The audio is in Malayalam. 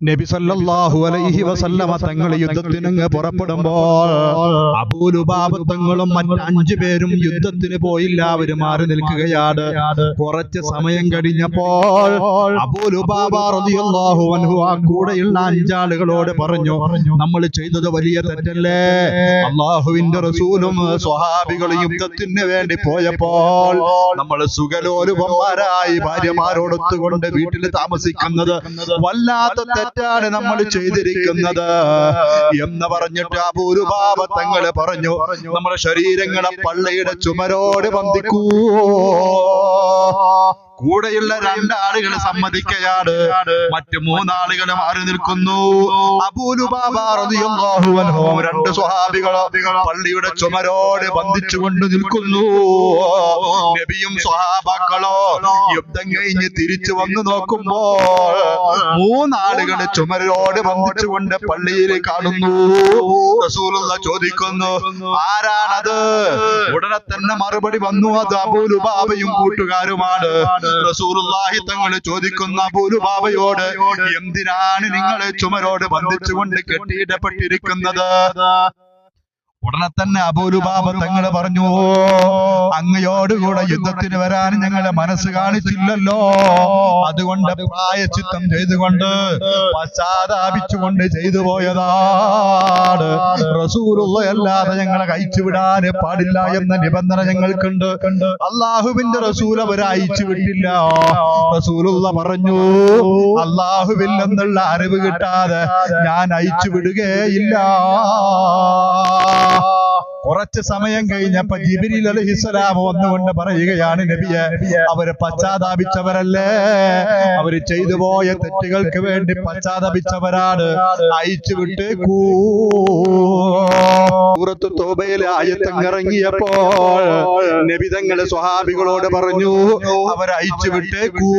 നബി സല്ലല്ലാഹു അലൈഹി വസല്ലമ തങ്ങൾ യുദ്ധത്തിനങ്ങ് പുറപ്പെടുമ്പോൾ അബൂലുബാബ തങ്ങളും മറ്റ് അഞ്ചു പേരും യുദ്ധത്തിന് പോയില്ല അവർ മാറി നിൽക്കുകയാണ്. കുറച്ച് സമയം കഴിഞ്ഞപ്പോൾ അബൂലുബാബ റളിയല്ലാഹു അൻഹു ആ കൂടെയുള്ള അഞ്ചാളുകളോട് പറഞ്ഞു നമ്മൾ ചെയ്തത് വലിയ തെറ്റല്ലേ? അള്ളാഹുവിന്റെ റസൂലും സ്വഹാബികളും യുദ്ധത്തിന് വേണ്ടി പോയപ്പോൾ നമ്മൾ സുഖലോരുപന്മാരായി ഭാര്യമാരോടൊത്തുകൊണ്ട് വീട്ടിൽ താമസിക്കുന്നത് വല്ലാത്ത തെറ്റാണ് നമ്മൾ ചെയ്തിരിക്കുന്നത് എന്ന് പറഞ്ഞിട്ട് അപൂരുപാപ തങ്ങൾ പറഞ്ഞു. നമ്മുടെ ശരീരങ്ങളെ പള്ളിയുടെ ചുമരോട് ബന്ധിക്കൂ കൂടെയുള്ള രണ്ടാളുകൾ സമ്മതിക്കയാണ്. മറ്റു മൂന്നാളുകൾ മാറി നിൽക്കുന്നു. അബൂലുബാബ റളിയല്ലാഹു അൻഹു. രണ്ട് സ്വഹാബികളോ പള്ളിയുടെ ചുമരോട് ബന്ധിച്ചുകൊണ്ട് നിൽക്കുന്നു. നബിയും സ്വഹാബാക്കളോ യുദ്ധം കഴിഞ്ഞ് തിരിച്ചു വന്നു നോക്കുമ്പോൾ മൂന്നാളുകൾ ചുമരോട് ബന്ധിച്ചുകൊണ്ട് പള്ളിയിൽ കാണുന്നു. റസൂലുള്ള ചോദിക്കുന്നു ആരാണത്? ഉടനെ തന്നെ മറുപടി വന്നു അത് അബൂലുബാബയും കൂട്ടുകാരുമാണ്. റസൂലുള്ളാഹി തങ്ങൾ ചോദിക്കുന്ന അബൂലുബാബയോട് എന്തിനാണ് നിങ്ങളെ ചുമരോട് ബന്ധിച്ചുകൊണ്ട് കെട്ടിയിടപ്പെട്ടിരിക്കുന്നത്? ഉടനെ തന്നെ അബൂലുബാബ തങ്ങൾ പറഞ്ഞു. അങ്ങയോടുകൂടെ യുദ്ധത്തിന് വരാൻ ഞങ്ങളെ മനസ്സ് കാണിച്ചില്ലല്ലോ. അതുകൊണ്ട് പ്രായച്ചിത്തം ചെയ്തുകൊണ്ട് പശ്ചാത്താപിച്ചുകൊണ്ട് ചെയ്തു പോയതാണ് റസൂലുള്ളയല്ലാതെ ഞങ്ങളെ കഴിച്ചു വിടാൻ പാടില്ല എന്ന നിബന്ധന ഞങ്ങൾക്കുണ്ട്. അള്ളാഹുവിന്റെ റസൂൽ അവരെ അയച്ചു വിട്ടില്ല റസൂലുള്ള പറഞ്ഞു അള്ളാഹുവിൽ നിന്നുള്ള അറിവ് കിട്ടാതെ ഞാൻ അയച്ചു വിടുകയില്ല കുറച്ച് സമയം കഴിഞ്ഞപ്പോ ജിബിരി അലഹിസ്സലാം വന്നുകൊണ്ട് പറയുകയാണ് നബിയെ അവർ പശ്ചാത്താപിച്ചവരല്ലേ? അവർ ചെയ്തു പോയ തെറ്റുകൾക്ക് വേണ്ടി പശ്ചാത്താപിച്ചവരാണ്. അയച്ചു വിട്ട് കൂറത്തു തോബയിലെ ആയത്തങ്ങിറങ്ങിയപ്പോൾ നബി തങ്ങൾ സ്വഹാബികളോട് പറഞ്ഞു അവരയച്ചു കൂ